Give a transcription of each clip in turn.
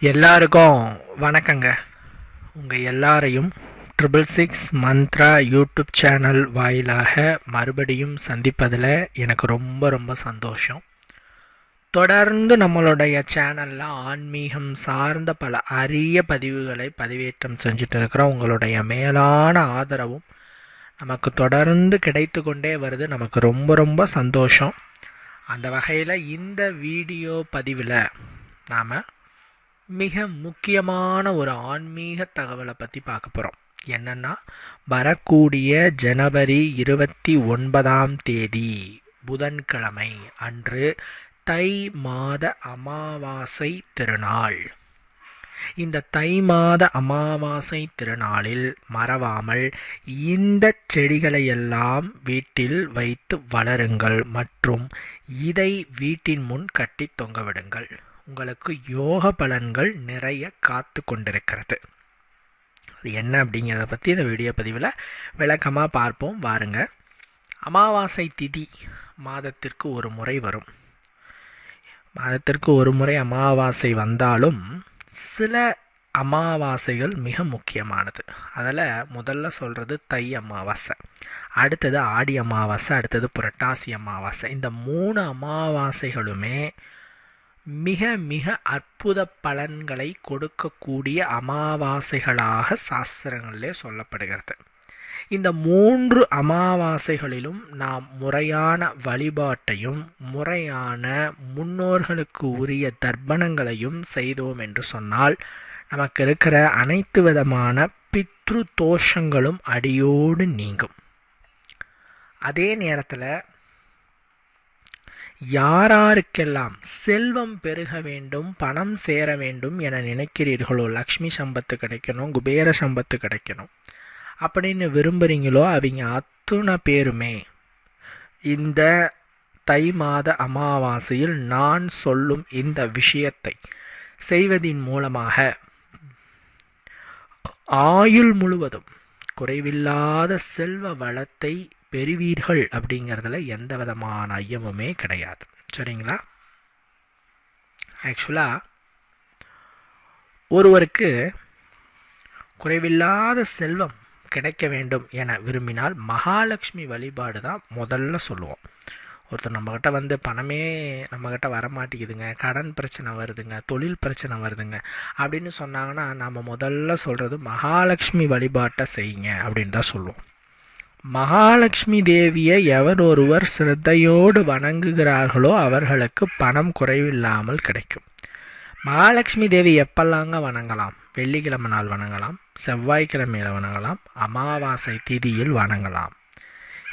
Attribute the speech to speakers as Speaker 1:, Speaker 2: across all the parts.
Speaker 1: எல்லாருக்கும் வணக்கங்க. உங்கள் எல்லாரையும் triple six Mantra YouTube channel வாயிலாக மறுபடியும் சந்திப்பதில் எனக்கு ரொம்ப ரொம்ப சந்தோஷம். தொடர்ந்து நம்மளுடைய சேனலில் ஆன்மீகம் சார்ந்த பல அரிய பதிவுகளை பதிவேற்றம் செஞ்சுட்டு இருக்கிற உங்களுடைய மேலான ஆதரவும் நமக்கு தொடர்ந்து கிடைத்து கொண்டே வருது. நமக்கு ரொம்ப ரொம்ப சந்தோஷம். அந்த வகையில் இந்த வீடியோ பதிவில் நாம் மிக முக்கியமான ஒரு ஆன்மீக தகவலை பற்றி பார்க்க போகிறோம் என்னன்னா வரக்கூடிய ஜனவரி இருபத்தி ஒன்பதாம் தேதி புதன்கிழமை அன்று தை மாத அமாவாசை திருநாள். இந்த தை மாத அமாவாசை திருநாளில் மறவாமல் இந்த செடிகளையெல்லாம் வீட்டில் வைத்து வளருங்கள் மற்றும் இதை வீட்டின் முன் கட்டி தொங்கவிடுங்கள் உங்களுக்கு யோக பலன்கள் நிறைய காத்து கொண்டிருக்கிறது. அது என்ன அப்படிங்கிறத பற்றி இந்த வீடியோ பதிவில் விளக்கமாக பார்ப்போம். வாருங்க. அமாவாசை திதி மாதத்திற்கு ஒரு முறை வரும். மாதத்திற்கு ஒரு முறை அமாவாசை வந்தாலும் சில அமாவாசைகள் மிக முக்கியமானது. அதில் முதல்ல சொல்கிறது தை அமாவாசை. அடுத்தது ஆடி அமாவாசை அடுத்தது புரட்டாசி அமாவாசை. இந்த மூணு அமாவாசைகளுமே மிக மிக அற்புத பலன்களை கொடுக்கக்கூடிய அமாவாசைகளாக சாஸ்திரங்களிலே சொல்லப்படுகிறது. இந்த மூன்று அமாவாசைகளிலும் நாம் முறையான வழிபாட்டையும் முறையான முன்னோர்களுக்கு உரிய தர்ப்பணங்களையும் செய்தோம் என்று சொன்னால் நமக்கு இருக்கிற அனைத்து விதமான பித்ரு தோஷங்களும் அடியோடு நீங்கும். அதே நேரத்தில் யாராருக்கெல்லாம் செல்வம் பெருக வேண்டும் பணம் சேர வேண்டும் என நினைக்கிறீர்களோ லக்ஷ்மி சம்பத்து கிடைக்கணும் குபேர சம்பத்து கிடைக்கணும். அப்படின்னு விரும்புகிறீங்களோ அவங்க அத்தனை பேருமே இந்த தை மாத அமாவாசையில் நான் சொல்லும் இந்த விஷயத்தை செய்வதின் மூலமாக ஆயுள் முழுவதும் குறைவில்லாத செல்வ வளத்தை பெறுவீர்கள் அப்படிங்கிறதுல எந்த விதமான ஐயமுமே கிடையாது. சரிங்களா? ஆக்சுவலாக ஒருவருக்கு குறைவில்லாத செல்வம் கிடைக்க வேண்டும் என விரும்பினால் மகாலட்சுமி வழிபாடு தான் முதல்ல சொல்லுவோம். ஒருத்தர் நம்மக்கிட்ட வந்து பணமே நம்மக்கிட்ட வரமாட்டேங்குதுங்க கடன் பிரச்சனை வருதுங்க தொழில் பிரச்சனை வருதுங்க அப்படின்னு சொன்னாங்கன்னா நம்ம முதல்ல சொல்கிறது மகாலட்சுமி வழிபாட்டை செய்யுங்க அப்படின்னு தான் சொல்லுவோம். மகாலட்சுமி தேவியை எவர் ஒருவர் சிரத்தையோடு வணங்குகிறார்களோ அவர்களுக்கு பணம் குறைவில்லாமல் கிடைக்கும். மகாலட்சுமி தேவி எப்பெல்லாங்க வணங்கலாம்? வெள்ளிக்கிழமை நாள் வணங்கலாம் செவ்வாய்க்கிழமையில் வணங்கலாம் அமாவாசை திதியில் வணங்கலாம்.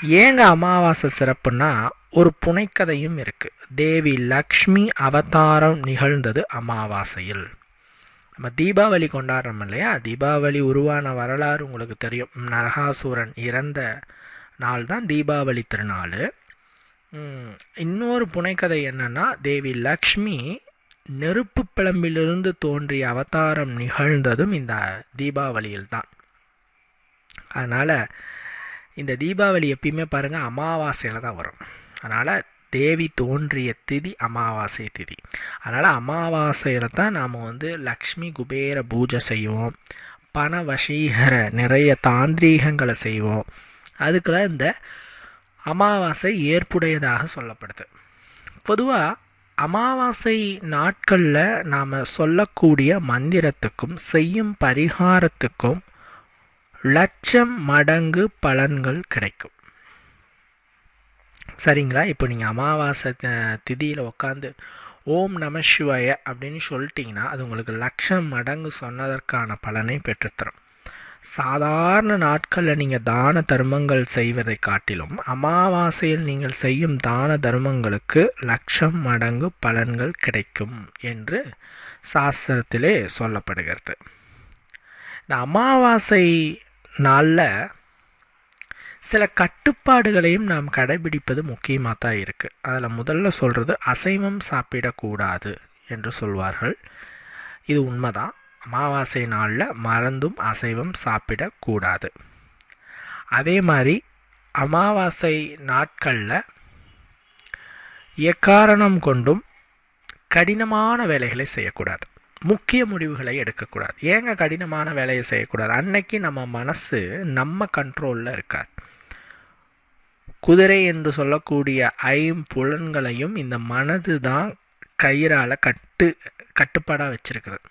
Speaker 1: ஏங்க அமாவாசை சிறப்புன்னா ஒரு புனைக்கதையும் இருக்குது தேவி லக்ஷ்மி அவதாரம் நிகழ்ந்தது அமாவாசையில். நம்ம தீபாவளி கொண்டாடுறோம் இல்லையா? தீபாவளி உருவான வரலாறு உங்களுக்கு தெரியும். நரகாசூரன் இறந்த நாள் தான் தீபாவளி திருநாள். இன்னொரு புனைக்கதை என்னென்னா தேவி லக்ஷ்மி நெருப்பு பிளம்பிலிருந்து தோன்றிய அவதாரம் நிகழ்ந்ததும் இந்த தீபாவளியில் தான் அதனால் இந்த தீபாவளி எப்பயுமே பாருங்கள் அமாவாசையில் தான் வரும். அதனால் தேவி தோன்றிய திதி அமாவாசை திதி. அதனால் அமாவாசையில் தான் நாம் வந்து லக்ஷ்மி குபேர பூஜை செய்வோம். பண வசீகர நிறைய தாந்திரீகங்களை செய்வோம். அதுக்கெல்லாம் இந்த அமாவாசை ஏற்புடையதாக சொல்லப்படுது. பொதுவாக அமாவாசை நாட்களில் நாம் சொல்லக்கூடிய மந்திரத்துக்கும் செய்யும் பரிகாரத்துக்கும் லட்சம் மடங்கு பலன்கள் கிடைக்கும். சரிங்களா? இப்போ நீங்கள் அமாவாசை திதியில் உட்காந்து ஓம் நம சிவாய அப்படின்னு சொல்லிட்டீங்கன்னா அது உங்களுக்கு லட்சம் மடங்கு சொன்னதற்கான பலனை பெற்றுத்தரும். சாதாரண நாட்களில் நீங்கள் தான தர்மங்கள் செய்வதை காட்டிலும் அமாவாசையில் நீங்கள் செய்யும் தான தர்மங்களுக்கு லட்சம் மடங்கு பலன்கள் கிடைக்கும் என்று சாஸ்திரத்திலே சொல்லப்படுகிறது. இந்த அமாவாசை நாளில் சில கட்டுப்பாடுகளையும் நாம் கடைபிடிப்பது முக்கியமாக தான் இருக்குது அதில் முதல்ல சொல்கிறது அசைவம் சாப்பிடக்கூடாது என்று சொல்வார்கள். இது உண்மைதான். அமாவாசை நாளில் மறந்தும் அசைவம் சாப்பிடக்கூடாது. அதே மாதிரி அமாவாசை நாட்களில் எக்காரணம் கொண்டும் கடினமான வேலைகளை செய்யக்கூடாது. முக்கிய முடிவுகளை எடுக்கக்கூடாது. ஏங்க கடினமான வேலையை செய்யக்கூடாது? அன்னைக்கு நம்ம மனசு நம்ம கண்ட்ரோலில் இருக்காது. குதிரை என்று சொல்லக்கூடிய ஐம்புலன்களையும் இந்த மனது தான் கயிறால் கட்டு கட்டுப்பாடாக வச்சிருக்கிறது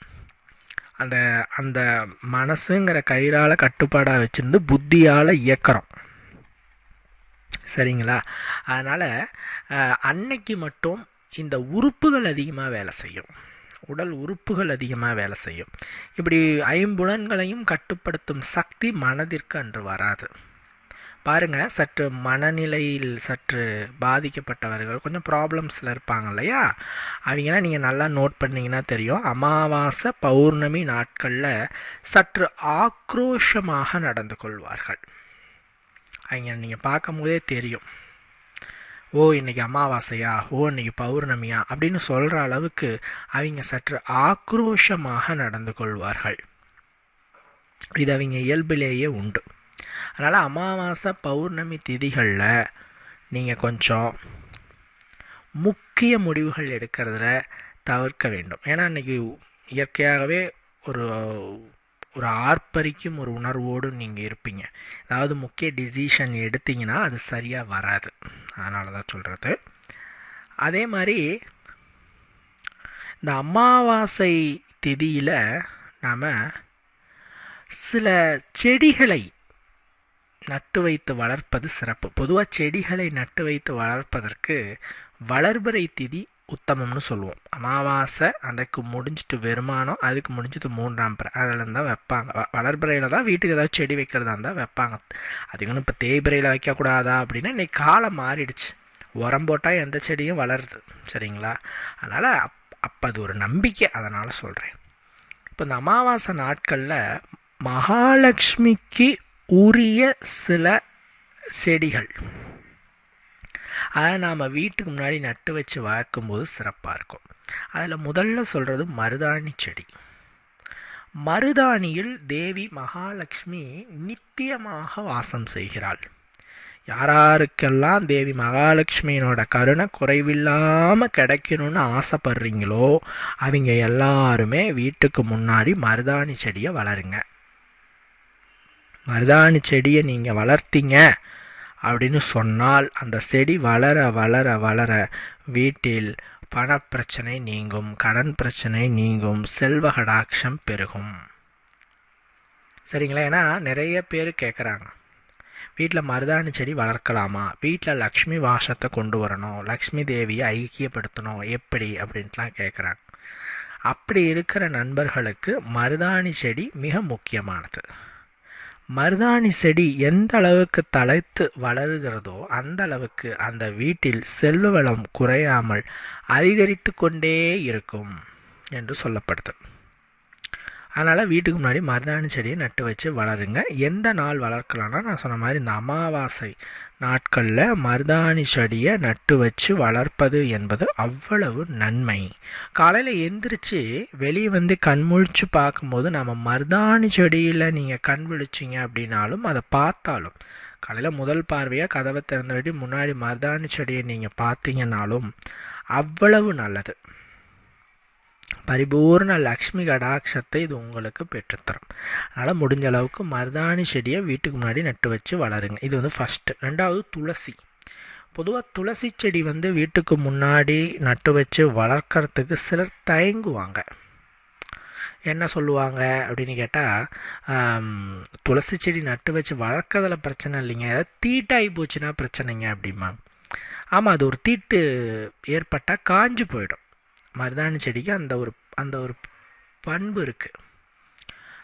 Speaker 1: அந்த அந்த மனசுங்கிற கயிறால் கட்டுப்பாடாக வச்சிருந்து புத்தியால் இயக்கிறோம். சரிங்களா? அதனால் அன்னைக்கு மட்டும் இந்த உறுப்புகள் அதிகமாக வேலை செய்யும். உடல் உறுப்புகள் அதிகமாக வேலை செய்யும். இப்படி ஐம்புலன்களையும் கட்டுப்படுத்தும் சக்தி மனதிற்கு அன்று வராது. பாருங்க சற்று மனநிலையில் சற்று பாதிக்கப்பட்டவர்கள் கொஞ்சம் ப்ராப்ளம்ஸில் இருப்பாங்க இல்லையா? அவங்களாம் நீங்கள் நல்லா நோட் பண்ணீங்கன்னா தெரியும். அமாவாசை பௌர்ணமி நாட்களில் சற்று ஆக்ரோஷமாக நடந்து கொள்வார்கள். அவங்க நீங்கள் பார்க்கும் போதே தெரியும். ஓ இன்னைக்கு அமாவாசையா? ஓ இன்னைக்கு பௌர்ணமியா? அப்படின்னு சொல்கிற அளவுக்கு அவங்க சற்று ஆக்ரோஷமாக நடந்து கொள்வார்கள். இது அவங்க இயல்பிலேயே உண்டு. அதனால் அமாவாசை பௌர்ணமி திதிகளில் நீங்கள் கொஞ்சம் முக்கிய முடிவுகள் எடுக்கிறதுல தவிர்க்க வேண்டும். ஏன்னா இன்றைக்கி இயற்கையாகவே ஒரு ஒரு ஆர்ப்பரிக்கும் ஒரு உணர்வோடு நீங்கள் இருப்பீங்க. அதாவது முக்கிய டிசிஷன் எடுத்தீங்கன்னா அது சரியாக வராது. அதனால தான் சொல்கிறது அதே மாதிரி இந்த அமாவாசை திதியில் நாம் சில செடிகளை நட்டு வைத்து வளர்ப்பது சிறப்பு. பொதுவாக செடிகளை நட்டு வைத்து வளர்ப்பதற்கு வளர்பிறை திதி உத்தமம்னு சொல்லுவோம். அமாவாசை அன்றைக்கு முடிஞ்சிட்டு வெறுமானம் அதுக்கு முடிஞ்சது மூன்றாம் பிறை. அதில் தான் வைப்பாங்க. வ வளர்பிறையில் தான் வீட்டுக்கு ஏதாவது செடி வைக்கிறதா இருந்தால் வைப்பாங்க. அதுக்குன்னு இப்போ தேய்பிறையில் வைக்கக்கூடாதா அப்படின்னா இன்றைக்கி காலம் மாறிடுச்சு. உரம் போட்டால் எந்த செடியும் வளருது. சரிங்களா? அதனால் அப் அப்போ அது ஒரு நம்பிக்கை. அதனால் சொல்கிறேன் இப்போ இந்த அமாவாசை நாட்களில் மகாலட்சுமிக்கு உரிய சில செடிகள். அதை நாம் வீட்டுக்கு முன்னாடி நட்டு வச்சு வளர்க்கும்போது சிறப்பாக இருக்கும். அதில் முதல்ல சொல்கிறது மருதாணி செடி. மருதாணியில் தேவி மகாலட்சுமி நித்தியமாக வாசம் செய்கிறாள். யாராருக்கெல்லாம் தேவி மகாலட்சுமியினோட கருணை குறைவில்லாமல் கிடைக்கணும்னு ஆசைப்படுறீங்களோ அவங்க எல்லாருமே வீட்டுக்கு முன்னாடி மருதாணி செடியை வளருங்க. மருதாணி செடியை நீங்கள் வளர்த்தீங்க அப்படின்னு சொன்னால் அந்த செடி வளர வளர வளர வீட்டில் பணப்பிரச்சனை நீங்கும் கடன் பிரச்சனை நீங்கும் செல்வ கடாட்சம் பெருகும். சரிங்களா? ஏன்னா நிறைய பேர் கேட்குறாங்க வீட்டில் மருதாணி செடி வளர்க்கலாமா? வீட்டில் லக்ஷ்மி வாசத்தை கொண்டு வரணும் லக்ஷ்மி தேவியை ஐக்கியப்படுத்தணும் எப்படி? அப்படின்ட்டுலாம் கேட்குறாங்க அப்படி இருக்கிற நண்பர்களுக்கு மருதாணி செடி மிக முக்கியமானது. மருதாணி செடி எந்த அளவுக்கு தழைத்து வளருகிறதோ அந்த அளவுக்கு அந்த வீட்டில் செல்வ வளம் குறையாமல் அதிகரித்து கொண்டே இருக்கும் என்று சொல்லப்படுது. அதனால் வீட்டுக்கு முன்னாடி மருதாணி செடியை நட்டு வச்சு வளருங்க. எந்த நாள் வளர்க்கலாம்னா நான் சொன்ன மாதிரி இந்த அமாவாசை நாட்களில் மருதாணி செடியை நட்டு வச்சு வளர்ப்பது என்பது அவ்வளவு நன்மை. காலையில் எந்திரிச்சு வெளியே வந்து கண் முழிச்சு பார்க்கும்போது நம்ம மருதாணி செடியில் நீங்கள் கண் விழிச்சிங்க அப்படின்னாலும் அதை பார்த்தாலும் காலையில் முதல் பார்வையாக கதவை திறந்த முன்னாடி மருதாணி செடியை நீங்கள் பார்த்தீங்கன்னாலும் அவ்வளவு நல்லது. பரிபூர்ண லக்ஷ்மி கடாட்சத்தை இது உங்களுக்கு பெற்றுத்தரும். அதனால் முடிஞ்ச அளவுக்கு மருதாணி செடியை வீட்டுக்கு முன்னாடி நட்டு வச்சு வளருங்க. இது வந்து ஃபஸ்ட்டு ரெண்டாவது துளசி. பொதுவாக துளசி செடி வந்து வீட்டுக்கு முன்னாடி நட்டு வச்சு வளர்க்குறதுக்கு சிலர் தயங்குவாங்க. என்ன சொல்லுவாங்க அப்படின்னு கேட்டால் துளசி செடி நட்டு வச்சு வளர்க்கறதில் பிரச்சனை இல்லைங்க. ஏதாவது தீட்டாகி போச்சுன்னா பிரச்சனைங்க அப்படிமா ஆமாம் அது ஒரு தீட்டு ஏற்பட்டால் காஞ்சு போயிடும். மருதாணி செடிக்கு அந்த ஒரு அந்த ஒரு பண்பு இருக்குது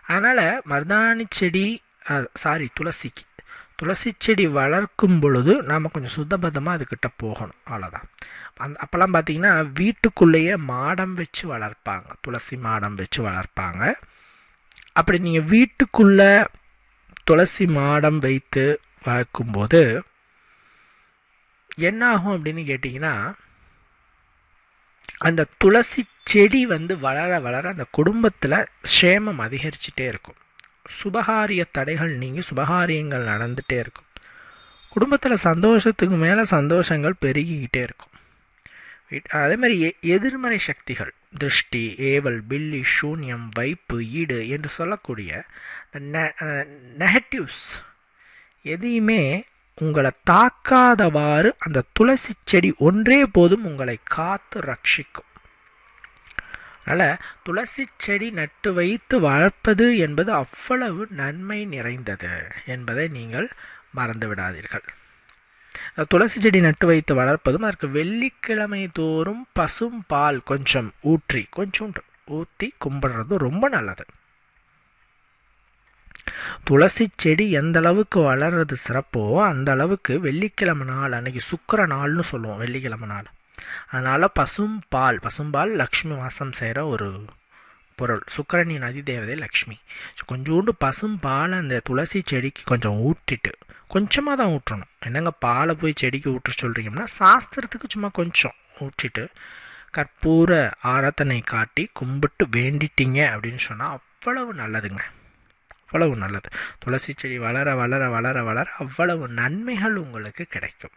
Speaker 1: அதனால் மருதாணி செடி சாரி துளசிக்கு. துளசி செடி வளர்க்கும் பொழுது நாம் கொஞ்சம் சுத்தபத்தமாக அதுக்கிட்ட போகணும். அவ்வளோதான் அந் அப்போல்லாம் பார்த்தீங்கன்னா வீட்டுக்குள்ளேயே மாடம் வச்சு வளர்ப்பாங்க. துளசி மாடம் வச்சு வளர்ப்பாங்க. அப்படி நீங்கள் வீட்டுக்குள்ளே துளசி மாடம் வைத்து வளர்க்கும்போது என்ன ஆகும் அப்படின்னு கேட்டிங்கன்னா அந்த துளசி செடி வந்து வளர வளர அந்த குடும்பத்தில் சேமம் அதிகரிச்சுட்டே இருக்கும். சுபகாரிய தடைகள் நீங்கி சுபகாரியங்கள் நடந்துகிட்டே இருக்கும். குடும்பத்தில் சந்தோஷத்துக்கு மேலே சந்தோஷங்கள் பெருகிக்கிட்டே இருக்கும். அதே மாதிரி எ எதிர்மறை சக்திகள் திருஷ்டி ஏவல் பில்லி சூன்யம் வைப்பு ஈடு என்று சொல்லக்கூடிய நெகட்டிவ்ஸ் எதையுமே உங்களை தாக்காதவாறு அந்த துளசி செடி ஒன்றே போதும் உங்களை காத்து ரட்சிக்கும். அதனால் துளசி செடி நட்டு வைத்து வளர்ப்பது என்பது அவ்வளவு நன்மை நிறைந்தது என்பதை நீங்கள் மறந்து விடாதீர்கள். துளசி செடி நட்டு வைத்து வளர்ப்பதும் அதற்கு வெள்ளிக்கிழமை தோறும் பசும் பால் கொஞ்சம் ஊற்றி கொஞ்சம் ஊற்றி கும்பிடுறதும் ரொம்ப நல்லது. துளசி செடி எந்த அளவுக்கு வளர்றது சிறப்போ அந்த அளவுக்கு வெள்ளிக்கிழமை நாள் அன்னைக்கு சுக்கர நாள்னு சொல்லுவோம் வெள்ளிக்கிழமை நாள். அதனால் பசும் பால் பசும்பால் லக்ஷ்மி வாசம் செய்கிற ஒரு பொருள். சுக்கரனின் அதிதேவதை லக்ஷ்மி. கொஞ்சோண்டு பசும்பால் அந்த துளசி செடிக்கு கொஞ்சம் ஊட்டிட்டு கொஞ்சமாக தான் ஊற்றணும் என்னங்க பாலை போய் செடிக்கு ஊற்ற சொல்கிறீங்கன்னா சாஸ்திரத்துக்கு சும்மா கொஞ்சம் ஊற்றிட்டு கற்பூர ஆராத்தனை காட்டி கும்பிட்டு வேண்டிட்டீங்க அப்படின்னு சொன்னால் அவ்வளவு நல்லதுங்க. அவ்வளவு நல்லது. துளசி செடி வளர வளர வளர வளர அவ்வளவு நன்மைகள் உங்களுக்கு கிடைக்கும்.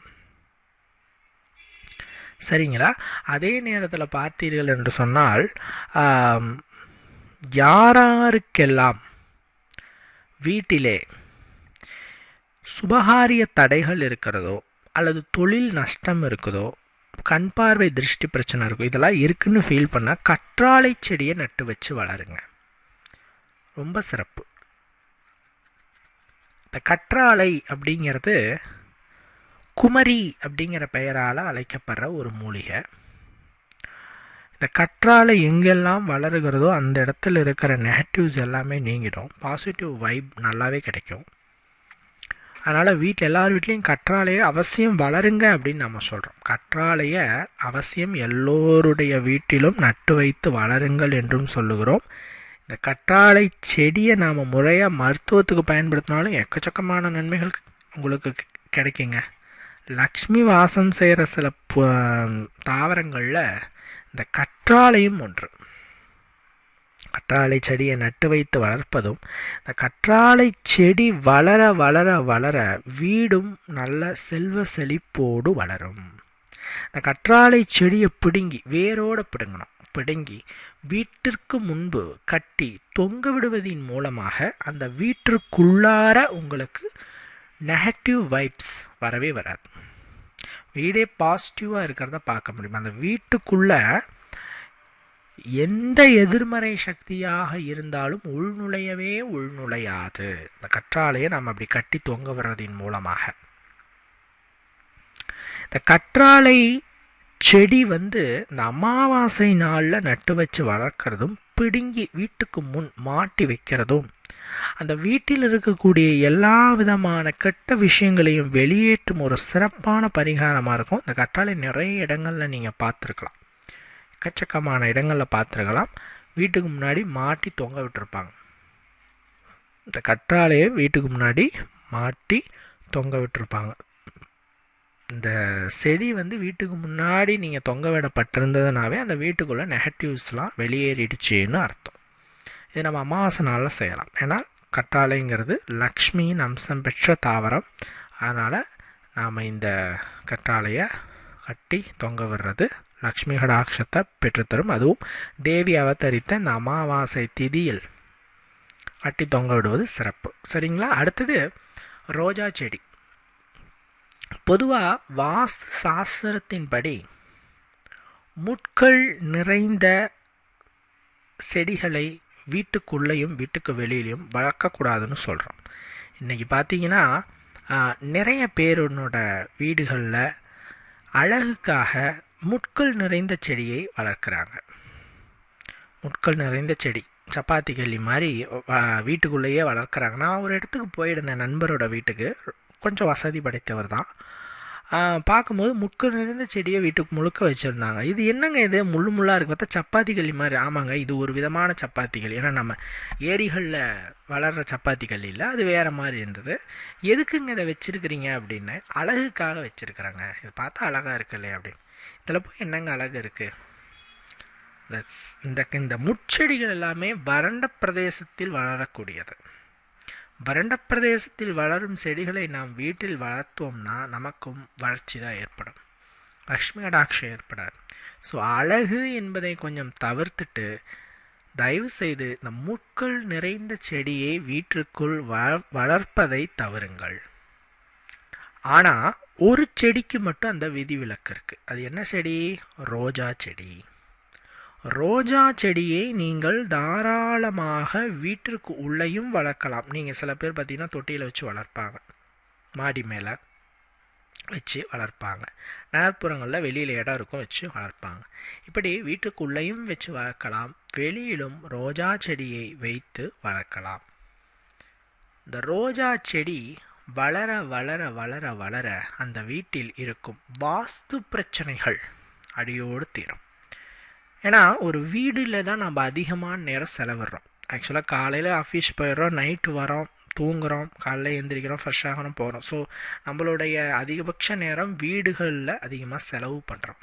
Speaker 1: சரிங்களா? அதே நேரத்தில் பார்த்தீர்கள் என்று சொன்னால் யாராருக்கெல்லாம் வீட்டிலே சுபகாரிய தடைகள் இருக்கிறதோ அல்லது தொழில் நஷ்டம் இருக்குதோ கண் பார்வை திருஷ்டி பிரச்சனை இருக்கும் இதெல்லாம் இருக்குன்னு ஃபீல் பண்ணால் கற்றாழை செடியை நட்டு வச்சு வளருங்க. ரொம்ப சிறப்பு. இந்த கற்றாழை அப்படிங்கிறது குமரி அப்படிங்கிற பெயரால் அழைக்கப்படுற ஒரு மூலிகை. இந்த கற்றாழை எங்கெல்லாம் வளருகிறதோ அந்த இடத்துல இருக்கிற நெகட்டிவ்ஸ் எல்லாமே நீங்கிடும். பாசிட்டிவ் வைப் நல்லாவே கிடைக்கும். அதனால் வீட்டில் எல்லார் வீட்லேயும் கற்றாழையை அவசியம் வளருங்க அப்படின்னு நம்ம சொல்கிறோம் கற்றாழையை அவசியம் எல்லோருடைய வீட்டிலும் நட்டு வைத்து வளருங்கள் என்றும் சொல்லுகிறோம். இந்த கற்றாழை செடியை நாம் முறையாக மருத்துவத்துக்கு பயன்படுத்தினாலும் எக்கச்சக்கமான நன்மைகள் உங்களுக்கு கிடைக்குங்க. லக்ஷ்மி வாசம் செய்கிற சில தாவரங்களில் இந்த கற்றாழையும் ஒன்று. கற்றாழை செடியை நட்டு வைத்து வளர்ப்பதும் இந்த கற்றாழை செடி வளர வளர வளர வீடும் நல்ல செல்வ செழிப்போடு வளரும். இந்த கற்றாழை செடியை பிடுங்கி வேரோடு பிடுங்கணும். பிடுங்கி வீட்டிற்கு முன்பு கட்டி தொங்க விடுவதின் மூலமாக அந்த வீட்டிற்குள்ளார உங்களுக்கு நெகட்டிவ் வைப்ஸ் வரவே வராது. வீடே பாசிட்டிவாக இருக்கிறத பார்க்க முடியும்? அந்த வீட்டுக்குள்ளே எந்த எதிர்மறை சக்தியாக இருந்தாலும் உள்நுழையவே உள்நுழையாது. இந்த கற்றாழையை நம்ம அப்படி கட்டி தொங்க விடுறதின் மூலமாக. இந்த கற்றாழை செடி வந்து இந்த அமாவாசை நாளில் நட்டு வச்சு வளர்க்குறதும் பிடுங்கி வீட்டுக்கு முன் மாட்டி வைக்கிறதும் அந்த வீட்டில் இருக்கக்கூடிய எல்லா விதமான கெட்ட விஷயங்களையும் வெளியேற்றும் ஒரு சிறப்பான பரிகாரமாக இருக்கும். இந்த கற்றாழை நிறைய இடங்களில் நீங்கள் பார்த்துருக்கலாம். எக்கச்சக்கமான இடங்களில் பார்த்துருக்கலாம். வீட்டுக்கு முன்னாடி மாட்டி தொங்க விட்டுருப்பாங்க. இந்த கற்றாழையை வீட்டுக்கு முன்னாடி மாட்டி தொங்க விட்டுருப்பாங்க. இந்த செடி வந்து வீட்டுக்கு முன்னாடி நீங்கள் தொங்க விடப்பட்டிருந்ததுனாவே அந்த வீட்டுக்குள்ளே நெகட்டிவ்ஸ்லாம் வெளியேறிடுச்சுன்னு அர்த்தம். இது நம்ம அமாவாசை நாளில் செய்யலாம். ஏன்னா கற்றாழைங்கிறது லக்ஷ்மியின் அம்சம் பெற்ற தாவரம். அதனால் நாம் இந்த கற்றாழையை கட்டி தொங்க விடுறது லக்ஷ்மி கடாட்சத்தை பெற்றுத்தரும். அதுவும் தேவி அவதரித்த இந்த அமாவாசை திதியில் கட்டி தொங்க விடுவது சிறப்பு. சரிங்களா? அடுத்தது ரோஜா செடி. பொதுவாக வாஸ்து சாஸ்திரத்தின்படி முட்கள் நிறைந்த செடிகளை வீட்டுக்குள்ளேயும் வீட்டுக்கு வெளியிலையும் வளர்க்கக்கூடாதுன்னு சொல்கிறோம் இன்றைக்கி பார்த்தீங்கன்னா நிறைய பேருனோட வீடுகளில் அழகுக்காக முட்கள் நிறைந்த செடியை வளர்க்குறாங்க. முட்கள் நிறைந்த செடி சப்பாத்தி கல்லி மாதிரி வீட்டுக்குள்ளேயே வளர்க்குறாங்க. நான் ஒரு இடத்துக்கு போயிருந்தேன் நண்பரோட வீட்டுக்கு. கொஞ்சம் வசதி படைத்தவர் தான். பார்க்கும்போது முட்கு நிறைந்த செடியை வீட்டுக்கு முழுக்க வச்சுருந்தாங்க. இது என்னங்க இது? முள்ளு முள்ளாக இருக்குது பார்த்தா சப்பாத்தி களி மாதிரி. ஆமாங்க இது ஒரு விதமான சப்பாத்தி களி. ஏன்னா நம்ம ஏரிகளில் வளர்கிற சப்பாத்தி களி இல்லை அது வேறு மாதிரி இருந்தது. எதுக்குங்க இதை வச்சுருக்கிறீங்க அப்படின்னு அழகுக்காக வச்சுருக்குறாங்க. இது பார்த்தா அழகாக இருக்கு இல்லையா அப்படின்னு. இதில் போய் என்னங்க அழகு இருக்குது இந்த இந்த முட்செடிகள் எல்லாமே வறண்ட பிரதேசத்தில் வளரக்கூடியது. வறண்ட பிரதேசத்தில் வளரும் செடிகளை நாம் வீட்டில் வளர்த்தோம்னா நமக்கும் வளர்ச்சி தான் ஏற்படும். லக்ஷ்மி கடாட்சம் ஏற்படாது. ஸோ அழகு என்பதை கொஞ்சம் தவிர்த்துட்டு தயவு செய்து இந்த முட்கள் நிறைந்த செடியை வீட்டிற்குள் வ- வளர்ப்பதை தவறுங்கள். ஆனால் ஒரு செடிக்கு மட்டும் அந்த விதிவிலக்கு இருக்குது அது என்ன செடி? ரோஜா செடி. ரோஜா செடியை நீங்கள் தாராளமாக வீட்டிற்கு உள்ளேயும் வளர்க்கலாம். நீங்கள் சில பேர் பார்த்தீங்கன்னா தொட்டியில் வச்சு வளர்ப்பாங்க. மாடி மேலே வச்சு வளர்ப்பாங்க. நகர்ப்புறங்களில் வெளியில் இடம் இருக்கும் வச்சு வளர்ப்பாங்க. இப்படி வீட்டுக்குள்ளேயும் வச்சு வளர்க்கலாம். வெளியிலும் ரோஜா செடியை வைத்து வளர்க்கலாம். இந்த ரோஜா செடி வளர வளர வளர வளர அந்த வீட்டில் இருக்கும் வாஸ்து பிரச்சனைகள் அடியோடு தீரும். ஏன்னா ஒரு வீடில் தான் நம்ம அதிகமான நேரம் செலவிடுறோம். ஆக்சுவலாக காலையில் ஆஃபீஸ் போயிடுறோம் நைட்டு வரோம் தூங்குறோம் காலைல எழுந்திரிக்கிறோம் ஃப்ரெஷ் ஆகணும் போகிறோம் ஸோ நம்மளுடைய அதிகபட்ச நேரம் வீடுகளில் அதிகமாக செலவு பண்ணுறோம்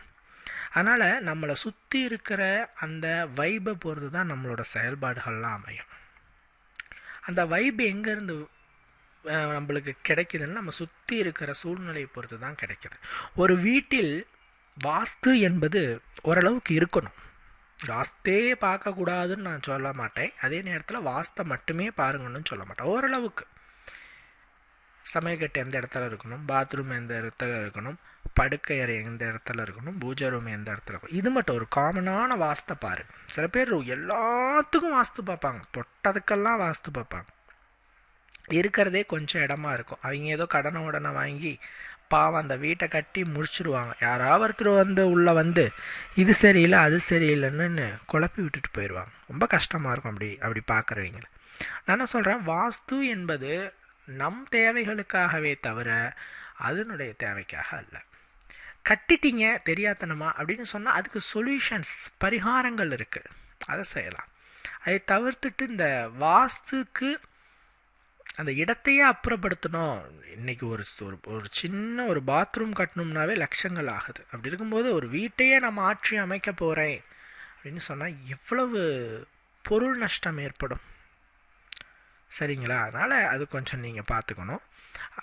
Speaker 1: அதனால் நம்மளை சுற்றி இருக்கிற அந்த வைபை பொறுத்து தான் நம்மளோட செயல்பாடுகள்லாம் அமையும். அந்த வைப் எங்கேருந்து நம்மளுக்கு கிடைக்குதுன்னு நம்ம சுற்றி இருக்கிற சூழ்நிலையை பொறுத்து தான் கிடைக்கிது. ஒரு வீட்டில் வாஸ்து என்பது ஓரளவுக்கு இருக்கணும். வாஸ்தே பார்க்கக்கூடாதுன்னு நான் சொல்ல மாட்டேன். அதே நேரத்தில் வாஸ்தை மட்டுமே பாருங்கன்னு சொல்ல மாட்டேன். ஓரளவுக்கு. சமையக்கட்டு எந்த இடத்துல இருக்கணும்? பாத்ரூம் எந்த இடத்துல இருக்கணும்? படுக்கை அறை எந்த இடத்துல இருக்கணும்? பூஜை ரூம் எந்த இடத்துல இருக்கணும்? இது மட்டும் ஒரு காமனான வாஸ்தை பாருங்க. சில பேர் எல்லாத்துக்கும் வாஸ்து பார்ப்பாங்க. தொட்டதுக்கெல்லாம் வாஸ்து பார்ப்பாங்க. இருக்கிறதே கொஞ்சம் இடமா இருக்கும். அவங்க ஏதோ கடனை உடனே வாங்கி பாவம் அந்த வீட்டை கட்டி முடிச்சிடுவாங்க யாராவது ஒருத்தர் வந்து உள்ளே வந்து இது சரியில்லை அது சரியில்லைன்னு குழப்பி விட்டுட்டு போயிடுவாங்க ரொம்ப கஷ்டமாக இருக்கும் அப்படி அப்படி பார்க்குறவங்கள. நான் என்ன சொல்கிறேன் வாஸ்து என்பது நம் தேவைகளுக்காகவே தவிர அதனுடைய தேவைக்காக அல்ல. கட்டிட்டீங்க தெரியாதனமா அப்படின்னு சொன்னால் அதுக்கு சொல்யூஷன்ஸ் பரிகாரங்கள் இருக்குது அதை செய்யலாம். அதை தவிர்த்துட்டு இந்த வாஸ்துக்கு அந்த இடத்தையே அப்புறப்படுத்தணும். இன்னைக்கு ஒரு ஒரு ஒரு சின்ன ஒரு பாத்ரூம் கட்டணும்னாவே லட்சங்கள் ஆகுது. அப்படி இருக்கும்போது ஒரு வீட்டையே நான் மாற்றி அமைக்க போகிறேன் அப்படின்னு சொன்னால் எவ்வளவு பொருள் நஷ்டம் ஏற்படும்? சரிங்களா? அதனால் அது கொஞ்சம் நீங்கள் பார்த்துக்கணும்.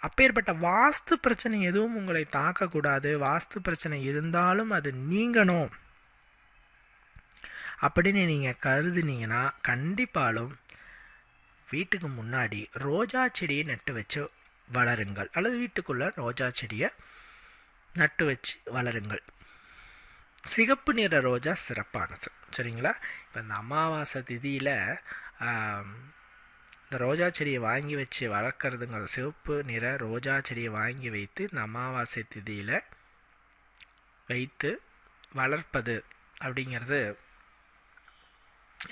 Speaker 1: அப்பேற்பட்ட வாஸ்து பிரச்சனை எதுவும் உங்களை தாக்கக்கூடாது. வாஸ்து பிரச்சனை இருந்தாலும் அது நீங்கணும். அப்படின்னு நீங்கள் கருதுனீங்கன்னா கண்டிப்பாலும் வீட்டுக்கு முன்னாடி ரோஜா செடியை நட்டு வச்சு வளருங்கள். அல்லது வீட்டுக்குள்ளே ரோஜா செடியை நட்டு வச்சு வளருங்கள். சிகப்பு நிற ரோஜா சிறப்பானது. சரிங்களா? இப்போ இந்த அமாவாசை திதியில் இந்த ரோஜா செடியை வாங்கி வச்சு வளர்க்குறதுங்கிற சிவப்பு நிற ரோஜா செடியை வாங்கி வைத்து இந்த அமாவாசை திதியில் வைத்து வளர்ப்பது அப்படிங்கிறது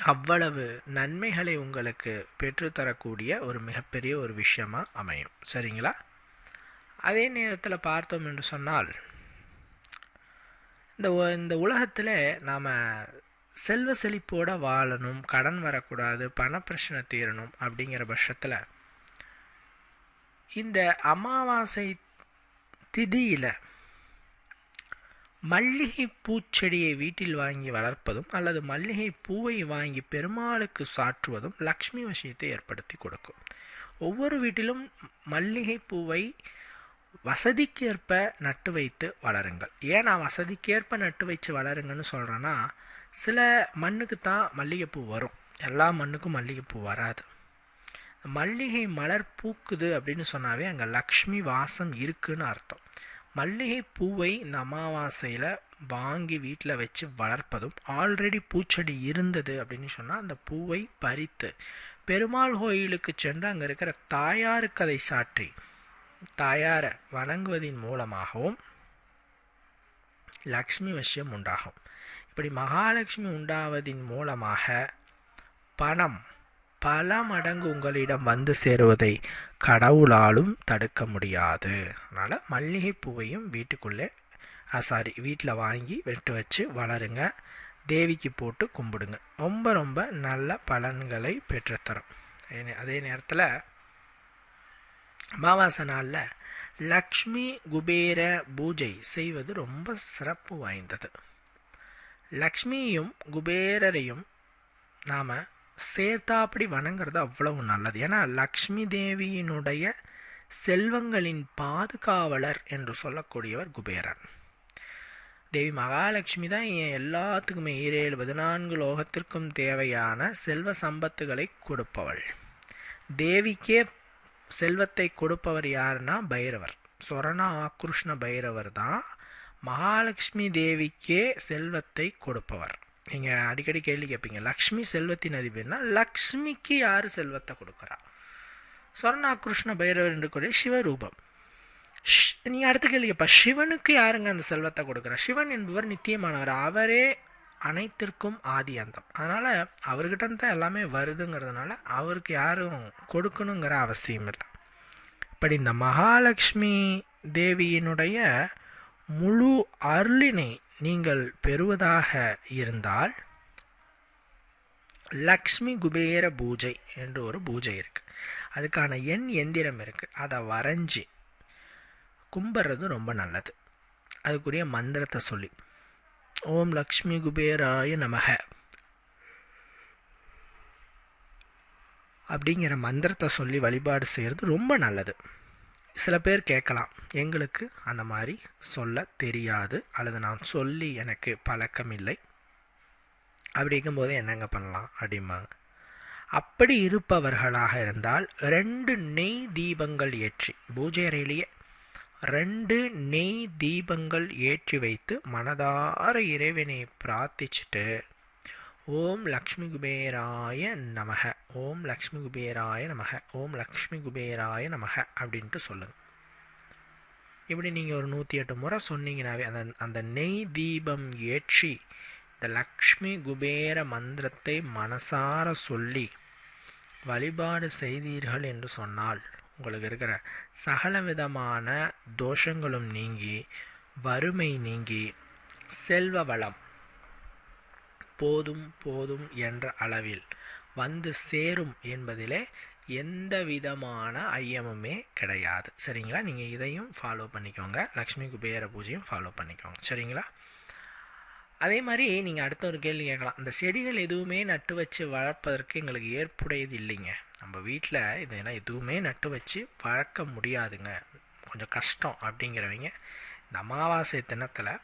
Speaker 1: அவ்வளவு நன்மைகளை உங்களுக்கு பெற்றுத்தரக்கூடிய ஒரு மிகப்பெரிய ஒரு விஷயமா அமையும். சரிங்களா? அதே நேரத்தில் பார்த்தோம் என்று சொன்னால் இந்த இந்த உலகத்தில் நாம் செல்வ செழிப்போடு வாழணும் கடன் வரக்கூடாது பண பிரச்சனை தீரணும் அப்படிங்கிற பட்சத்தில் இந்த அமாவாசை திதியில் மல்லிகை பூச்செடியை வீட்டில் வாங்கி வளர்ப்பதும் அல்லது மல்லிகை பூவை வாங்கி பெருமாளுக்கு சாற்றுவதும் லக்ஷ்மி விஷயத்தை ஏற்படுத்தி கொடுக்கும். ஒவ்வொரு வீட்டிலும் மல்லிகை பூவை வசதிக்கேற்ப நட்டு வைத்து வளருங்கள். ஏன் நான் வசதிக்கேற்ப நட்டு வச்சு வளருங்கன்னு சொல்கிறேன்னா சில மண்ணுக்கு தான் மல்லிகைப்பூ வரும். எல்லா மண்ணுக்கும் மல்லிகைப்பூ வராது. மல்லிகை மலர் பூக்குது அப்படின்னு சொன்னாவே அங்கே லக்ஷ்மி வாசம் இருக்குன்னு அர்த்தம். மல்லிகை பூவை இந்த அமாவாசையில் வாங்கி வீட்டில் வச்சு வளர்ப்பதும் ஆல்ரெடி பூச்செடி இருந்தது அப்படின்னு சொன்னால் அந்த பூவை பறித்து பெருமாள் கோயிலுக்கு சென்று அங்கே இருக்கிற தாயாருக்கு அதை சாற்றி தாயாரை வணங்குவதின் மூலமாகவும் லக்ஷ்மி விஷயம் உண்டாகும். இப்படி மகாலட்சுமி உண்டாவதின் மூலமாக பணம் பல மடங்கு உங்களிடம் வந்து சேருவதை கடவுளாலும் தடுக்க முடியாது. அதனால் மல்லிகை பூவையும் வீட்டுக்குள்ளே சாரி வீட்டில் வாங்கி வெட்டு வச்சு வளருங்க. தேவிக்கு போட்டு கும்பிடுங்க. ரொம்ப ரொம்ப நல்ல பலன்களை பெற்றுத்தரும். அதே நேரத்தில் அமாவாசை நாளில் லக்ஷ்மி குபேர பூஜை செய்வது ரொம்ப சிறப்பு வாய்ந்தது. லக்ஷ்மியும் குபேரரையும் நாம் சேர்த்தாப்படி வணங்குறது அவ்வளவு நல்லது. ஏன்னா லக்ஷ்மி தேவியினுடைய செல்வங்களின் பாதுகாவலர் என்று சொல்லக்கூடியவர் குபேரன். தேவி மகாலட்சுமி தான் என் எல்லாத்துக்குமே ஈரேழு பதினான்கு லோகத்திற்கும் தேவையான செல்வ சம்பத்துகளை கொடுப்பவள். தேவிக்கே செல்வத்தை கொடுப்பவர் யாருன்னா பைரவர். சொரண ஆக்ருஷ்ண பைரவர் தான் மகாலட்சுமி தேவிக்கே செல்வத்தை கொடுப்பவர். நீங்கள் அடிக்கடி கேள்வி கேட்பீங்க லக்ஷ்மி செல்வத்தின் அதிபர்னா லக்ஷ்மிக்கு யார் செல்வத்தை கொடுக்குறா? சொர்ணாகிருஷ்ண பைரவர் என்று கூடிய சிவரூபம். நீங்கள் அடுத்த கேள்வி கேட்பா சிவனுக்கு யாருங்க அந்த செல்வத்தை கொடுக்குறா? சிவன் என்பவர் நித்தியமானவர் அவரே அனைத்திற்கும் ஆதி அந்தம். அதனால் அவர்கிட்ட தான் எல்லாமே வருதுங்கிறதுனால அவருக்கு யாரும் கொடுக்கணுங்கிற அவசியம் இல்லை. இப்படி இந்த மகாலட்சுமி தேவியினுடைய முழு அருளினை நீங்கள் பெறுவதாக இருந்தால் லக்ஷ்மி குபேர பூஜை என்று ஒரு பூஜை இருக்குது அதுக்கான எண் எந்திரம் இருக்குது அதை வரைஞ்சி கும்பிட்றது ரொம்ப நல்லது. அதுக்குரிய மந்திரத்தை சொல்லி ஓம் லக்ஷ்மி குபேராய நமக அப்படிங்கிற மந்திரத்தை சொல்லி வழிபாடு செய்கிறது ரொம்ப நல்லது. சில பேர் கேட்கலாம் எங்களுக்கு அந்த மாதிரி சொல்ல தெரியாது அல்லது நான் சொல்லி எனக்கு பழக்கம் இல்லை. அப்படி இருக்கும்போது என்னங்க பண்ணலாம் அப்படிம்பாங்க. அப்படி இருப்பவர்களாக இருந்தால் ரெண்டு நெய் தீபங்கள் ஏற்றி பூஜை அறையிலேயே ரெண்டு நெய் தீபங்கள் ஏற்றி வைத்து மனதார இறைவனை பிரார்த்திச்சுட்டு ஓம் லக்ஷ்மி குபேராய நமக. ஓம் லக்ஷ்மி குபேராய நமக. ஓம் லக்ஷ்மி குபேராய நமக அப்படின்ட்டு சொல்லுங்கள் இப்படி நீங்கள் ஒரு நூற்றி எட்டு முறை சொன்னீங்கன்னாவே அந்த அந்த நெய் தீபம் ஏற்றி இந்த லக்ஷ்மி குபேர மந்திரத்தை மனசார சொல்லி வழிபாடு செய்தீர்கள் என்று சொன்னால் உங்களுக்கு இருக்கிற சகல விதமான தோஷங்களும் நீங்கி வறுமை நீங்கி செல்வ வளம் போதும் போதும் என்ற அளவில் வந்து சேரும் என்பதிலே எந்த விதமான ஐயமுமே கிடையாது. சரிங்களா? நீங்கள் இதையும் ஃபாலோ பண்ணிக்கோங்க. லக்ஷ்மி குபேர பூஜையும் ஃபாலோ பண்ணிக்கோங்க. சரிங்களா? அதே மாதிரி நீங்கள் அடுத்த ஒரு கேள்வி கேட்கலாம். இந்த செடிகள் எதுவுமே நட்டு வச்சு வளர்ப்பதற்கு எங்களுக்கு ஏற்புடையது இல்லைங்க. நம்ம வீட்டில் இதெல்லாம் எதுவுமே நட்டு வச்சு வளர்க்க முடியாதுங்க. கொஞ்சம் கஷ்டம் அப்படிங்கிறவங்க இந்த அமாவாசை தினத்தில்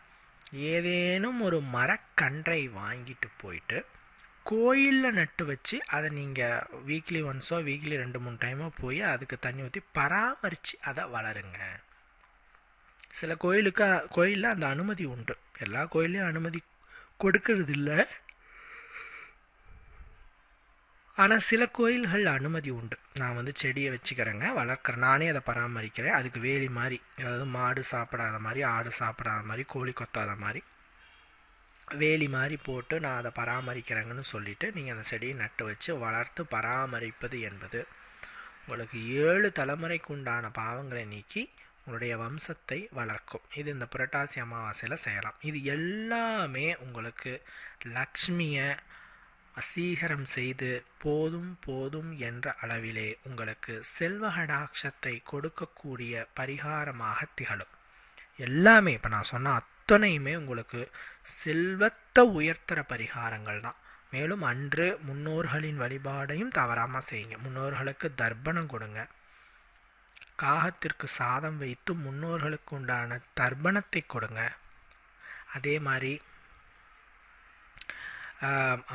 Speaker 1: ஏதேனும் ஒரு மரக்கன்றை வாங்கிட்டு போயிட்டு கோயிலில் நட்டு வச்சு அதை நீங்கள் வீக்லி ஒன்ஸோ வீக்லி ரெண்டு மூணு டைமோ போய் அதுக்கு தண்ணி ஊற்றி பராமரித்து அதை வளருங்க. சில கோயிலுக்கு கோயிலில் அந்த அனுமதி உண்டு. எல்லா கோயிலையும் அனுமதி கொடுக்கறது இல்லை ஆனால் சில கோயில்கள் அனுமதி உண்டு. நான் வந்து செடியை வச்சுக்கிறேங்க வளர்க்குறேன் நானே அதை பராமரிக்கிறேன். அதுக்கு வேலி மாதிரி அதாவது மாடு சாப்பிடாத மாதிரி ஆடு சாப்பிடாத மாதிரி கோழி கொத்தாத மாதிரி வேலி மாதிரி போட்டு நான் அதை பராமரிக்கிறேங்கன்னு சொல்லிவிட்டு நீங்கள் அந்த செடியை நட்டு வச்சு வளர்த்து பராமரிப்பது என்பது உங்களுக்கு ஏழு தலைமுறைக்கு உண்டான பாவங்களை நீக்கி உங்களுடைய வம்சத்தை வளர்க்கும். இது இந்த புரட்டாசி அமாவாசையில் செய்யலாம். இது எல்லாமே உங்களுக்கு லக்ஷ்மியை வசீகரம் செய்து போதும் போதும் என்ற அளவிலே உங்களுக்கு செல்வகடாட்சத்தை கொடுக்கக்கூடிய பரிகாரமாக திகழும். எல்லாமே இப்போ நான் சொன்ன அத்தனையுமே உங்களுக்கு செல்வத்தை உயர்த்துற பரிகாரங்கள் தான். மேலும் அன்று முன்னோர்களின் வழிபாடையும் தவறாமல் செய்யுங்க. முன்னோர்களுக்கு தர்ப்பணம் கொடுங்க. காகத்திற்கு சாதம் வைத்து முன்னோர்களுக்கு உண்டான தர்ப்பணத்தை கொடுங்க. அதே மாதிரி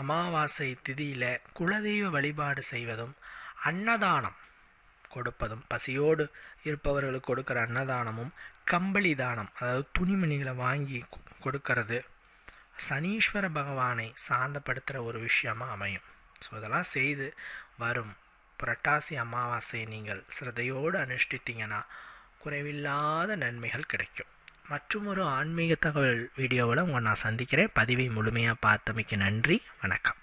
Speaker 1: அமாவாசை திதியில் குலதெய்வ வழிபாடு செய்வதும் அன்னதானம் கொடுப்பதும் பசியோடு இருப்பவர்களுக்கு கொடுக்குற அன்னதானமும் கம்பளி தானம் அதாவது துணிமணிகளை வாங்கி கொடுக்கறது. சனீஸ்வர பகவானை சாந்தப்படுத்துகிற ஒரு விஷயமாக அமையும். ஸோ இதெல்லாம் செய்து வரும். புரட்டாசி அமாவாசையை நீங்கள் சிரதையோடு அனுஷ்டித்தீங்கன்னா குறைவில்லாத நன்மைகள் கிடைக்கும். மற்றுமொரு ஆன்மீக தகவல் வீடியோவில் உங்களை நான் சந்திக்கிறேன். பதிவை முழுமையாக பார்த்தமைக்கு நன்றி. வணக்கம்.